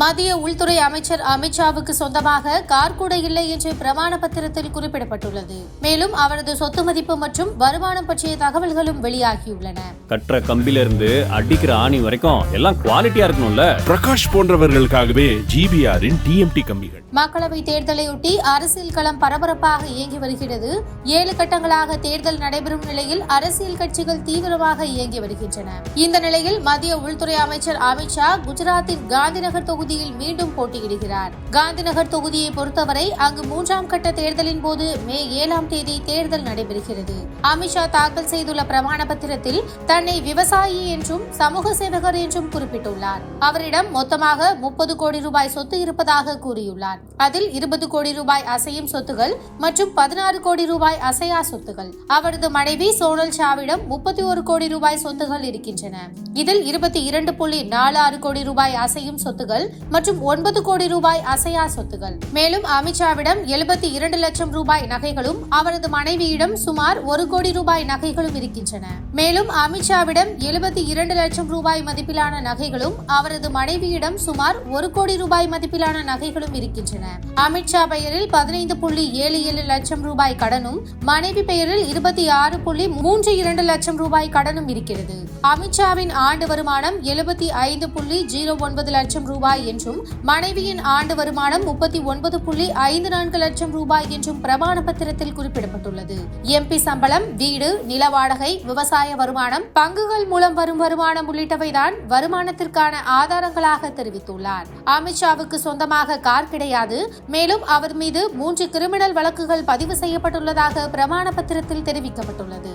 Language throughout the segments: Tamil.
மத்திய உள்துறை அமைச்சர் அமித்ஷாவுக்கு சொந்தமாக கார் கூட இல்லை என்று பிரமாண பத்திரத்தில் குறிப்பிடப்பட்டுள்ளது. மேலும் அவரது சொத்து மதிப்பு மற்றும் வருமானம் பற்றிய தகவல்களும் வெளியாகியுள்ளன. கட்டுற கம்பில இருந்து அடிக்கிற ஆணி வரைக்கும் எல்லாம் குவாலிட்டியா இருக்கணும்ல? பிரகாஷ் போன்றவர்களுக்காகவே ஜிபிஆரின் டிஎம்டி கம்பிகள். மக்களவை தேர்தலையொட்டி அரசியல் களம் பரபரப்பாக இயங்கி வருகிறது. ஏழு கட்டங்களாக தேர்தல் நடைபெறும் நிலையில் அரசியல் கட்சிகள் தீவிரமாக இயங்கி வருகின்றன. இந்த நிலையில் மத்திய உள்துறை அமைச்சர் அமித்ஷா குஜராத்தின் காந்திநகர் தொகுதியில் மீண்டும் போட்டியிடுகிறார். காந்திநகர் தொகுதியை பொறுத்தவரை அங்கு மூன்றாம் கட்ட தேர்தலின் போது மே ஏழாம் தேதி தேர்தல் நடைபெறுகிறது. அமித்ஷா தாக்கல் செய்துள்ள பிரமாண பத்திரத்தில் தன்னை விவசாயி என்றும் சமூக சேவகர் என்றும் குறிப்பிட்டுள்ளார். அவரிடம் மொத்தமாக முப்பது கோடி ரூபாய் சொத்து இருப்பதாக கூறியுள்ளார். அதில் இருபது கோடி ரூபாய் அசையும் சொத்துகள் மற்றும் பதினாறு கோடி ரூபாய் அசையா சொத்துகள். அவரது மனைவி சோனல் ஷாவிடம் முப்பத்தி ஒரு கோடி ரூபாய் சொத்துகள் இருக்கின்றன. இதில் இருபத்தி இரண்டு புள்ளி நாலு ஆறு கோடி ரூபாய் அசையும் சொத்துகள் மற்றும் ஒன்பது கோடி ரூபாய் அசையா சொத்துகள் மேலும் அமித்ஷாவிடம் எழுபத்தி இரண்டு லட்சம் ரூபாய் நகைகளும் அவரது மனைவியிடம் சுமார் ஒரு கோடி ரூபாய் நகைகளும் இருக்கின்றன. மேலும் அமித்ஷாவிடம் எழுபத்தி இரண்டு லட்சம் ரூபாய் மதிப்பிலான நகைகளும் அவரது மனைவியிடம் சுமார் ஒரு கோடி ரூபாய் மதிப்பிலான நகைகளும் இருக்கின்றன. அமித்ஷா பெயரில் பதினைந்து புள்ளி ஏழு ஏழு லட்சம் ரூபாய் கடனும் மனைவி பெயரில் இருபத்தி ஆறு புள்ளி மூன்று இரண்டு லட்சம் ரூபாய் கடனும் இருக்கிறது. அமித்ஷாவின் ஆண்டு வருமானம் எழுபத்தி ஐந்து புள்ளி ஜீரோ ஒன்பது லட்சம் ரூபாய் ரூபாய் என்றும் மனைவியின் ஆண்டு வருமானம் முப்பத்தி ஒன்பது புள்ளி ஐந்து நான்கு லட்சம் ரூபாய் என்றும் பிரமாண பத்திரத்தில் குறிப்பிடப்பட்டுள்ளது. எம்பி சம்பளம் வீடு நில வாடகை விவசாய வருமானம் பங்குகள் மூலம் வரும் வருமானம் உள்ளிட்டவைதான் வருமானத்திற்கான ஆதாரங்களாக தெரிவித்துள்ளார். அமித்ஷாவுக்கு சொந்தமாக கார் கிடையாது. மேலும் அவர் மீது மூன்று கிரிமினல் வழக்குகள் பதிவு செய்யப்பட்டுள்ளதாக பிரமாண பத்திரத்தில் தெரிவிக்கப்பட்டுள்ளது.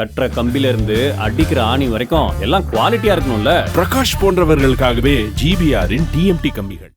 கட்டுற கம்பில இருந்து அடிக்கிற ஆணி வரைக்கும் எல்லாம் குவாலிட்டியா இருக்கணும்ல. பிரகாஷ் போன்றவர்களுக்காகவே ஜிபிஆரின் டிஎம்டி கம்பிகள்.